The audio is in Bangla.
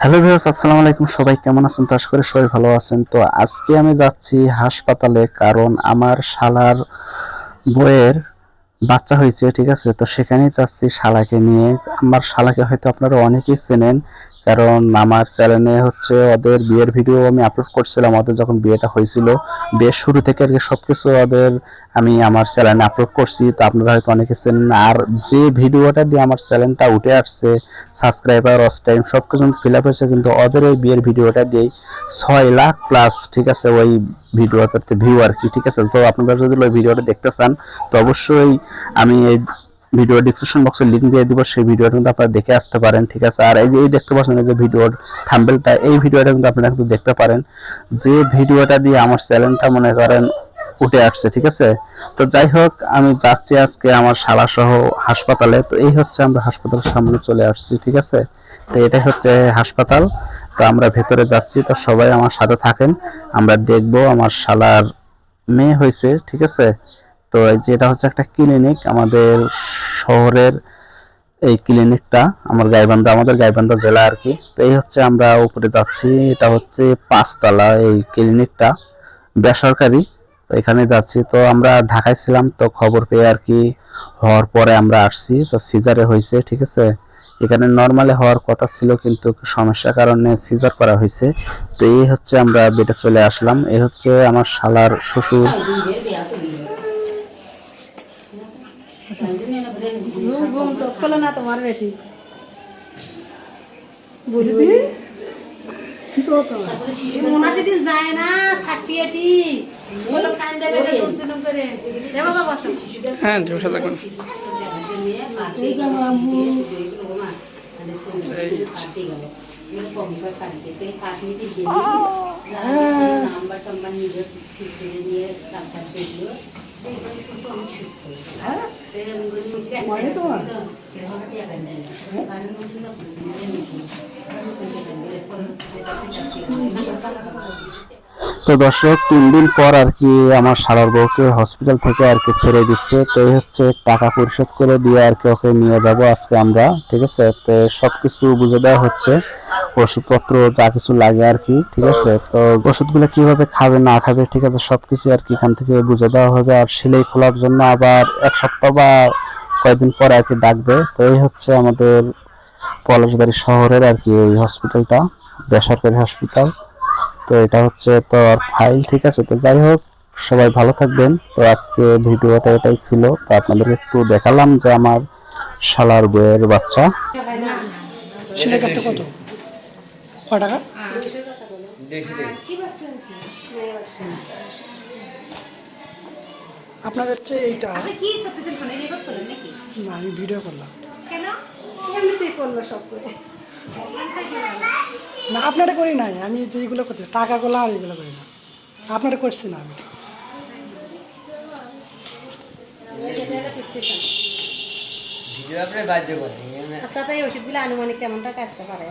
হ্যালো ভিউয়ার্স আসসালামু আলাইকুম। সবাই কেমন আছেন? তো আশা করি সবাই ভালো আছেন। তো আজকে আমি যাচ্ছি হাসপাতালে, কারণ আমার শালার বইয়ের বাচ্চা হয়েছে, ঠিক আছে? তো সেখানেই চাচ্ছি শালাকে নিয়ে। আমার শালাকে হয়তো আপনারা অনেকেই চেনেন, কারণ আমার চ্যানেলে হচ্ছে ওদের বিয়ের ভিডিও আমি আপলোড করছিলাম, ওদের যখন বিয়েটা হয়েছিল। বিয়ের শুরু থেকে আর কি সবকিছু ওদের আমি আমার চ্যানেলে আপলোড করছি, তো আপনারা হয়তো অনেকে চেনেন। আর যে ভিডিওটা দিয়ে আমার চ্যানেলটা উঠে আসছে সাবস্ক্রাইবার অস টাইম সব কিছু ফিল আপ হয়েছে, কিন্তু ওদের ওই বিয়ের ভিডিওটা দিয়েই ছয় লাখ প্লাস ঠিক আছে, ওই ভিডিওটাতে ভিউ আর কি, ঠিক আছে? তো আপনারা যদি ওই ভিডিওটা দেখতে চান, তো অবশ্যই আমি এই ভিডিও ডিসক্রিপশন বক্সে লিঙ্ক দিয়ে দিব, সেই ভিডিওটা কিন্তু আপনারা দেখে আসতে পারেন, ঠিক আছে? আর এই যে, এই দেখতে পাচ্ছেন যে ভিডিওর থাম্বেলটা এই ভিডিওটা কিন্তু আপনারা কিন্তু দেখতে পারেন। যে ভিডিওটা দিয়ে আমার চ্যানেলটা মনে করেন উঠে আসছে, ঠিক আছে? তো যাই হোক, আমি যাচ্ছি আজকে আমার শালা সহ হাসপাতালে। তো এই হচ্ছে আমরা হাসপাতালের সামনে চলে আসছি, ঠিক আছে? তো এটাই হচ্ছে হাসপাতাল। তো আমরা ভেতরে যাচ্ছি, তো সবাই আমার সাথে থাকেন। আমরা দেখব আমার শালার মেয়ে হয়েছে, ঠিক আছে? তো এই যে এটা হচ্ছে একটা ক্লিনিক আমাদের শহরের এই ক্লিনিকটা, আমার গাইবান্ধা, আমাদের গাইবান্ধা জেলা আর কি। তো এই হচ্ছে আমরা উপরে যাচ্ছি, এটা হচ্ছে পাঁচতলা এই ক্লিনিকটা, বেসরকারি। তো এখানে যাচ্ছি। তো আমরা ঢাকায় ছিলাম তো খবর পেয়ে আর কি হওয়ার পরে আমরা আসছি। তো সিজারে হয়েছে ঠিক আছে? এখানে নর্মালি হওয়ার কথা ছিল কিন্তু সমস্যার কারণে সিজার করা হয়েছে। তো এই হচ্ছে আমরা বেটে চলে আসলাম। এই হচ্ছে আমার শালার শ্বশুর। ঘুম চোখ না তোমার বেটি। বলবি মোনাসিদি যায় না বসো হ্যাঁ জোসা লাগবে এই যে আমার আম্মু মানে তোমার তো দর্শক, তিন দিন পর আর কি আমার সারার বউকে হসপিটাল থেকে আর কি ছেড়ে দিচ্ছে। তো এই হচ্ছে টাকা পরিশোধ করে দিয়ে আর কি ওকে নিয়ে যাব আজকে আমরা, ঠিক আছে? তো সবকিছু বুঝে দেওয়া হচ্ছে। ওষুধপত্র যা কিছু লাগে আর কি, ঠিক আছে? তো ওষুধগুলো কীভাবে খাবে, না খাবে, ঠিক আছে? সবকিছু আর কি এখান থেকে বুঝে দেওয়া হবে। আর সেলাই খোলার জন্য আবার এক সপ্তাহ বা কয়েকদিন পর আর কি ডাকবে। তো এই হচ্ছে আমাদের পলাশবাড়ি শহরের আর কি এই হসপিটালটা বেসরকারি হসপিটাল তো এটা হচ্ছে তোর ফাইল ঠিক আছে? তো যাই হোক সবাই ভালো থাকবেন। তো আজকে ভিডিওটা এটাই ছিল। তো আপনাদেরকে একটু দেখালাম যে আমার শালার বইয়ের বাচ্চা। কত টাকা? আপনার হচ্ছে এইটা। কি করতেছেন ফোনে? রেকর্ড করলেন নাকি? না আমি ভিডিও করলাম। কেন? এমনিতেই করল সব করে? না আপনারা করি নাই। আমি যেগুলো করতে টাকা গুলো আর এগুলো করি না। আপনারা করছি না আমি। আচ্ছা ভাই ওষুধগুলো আনুমানিক কেমন টাকা আসতে পারে?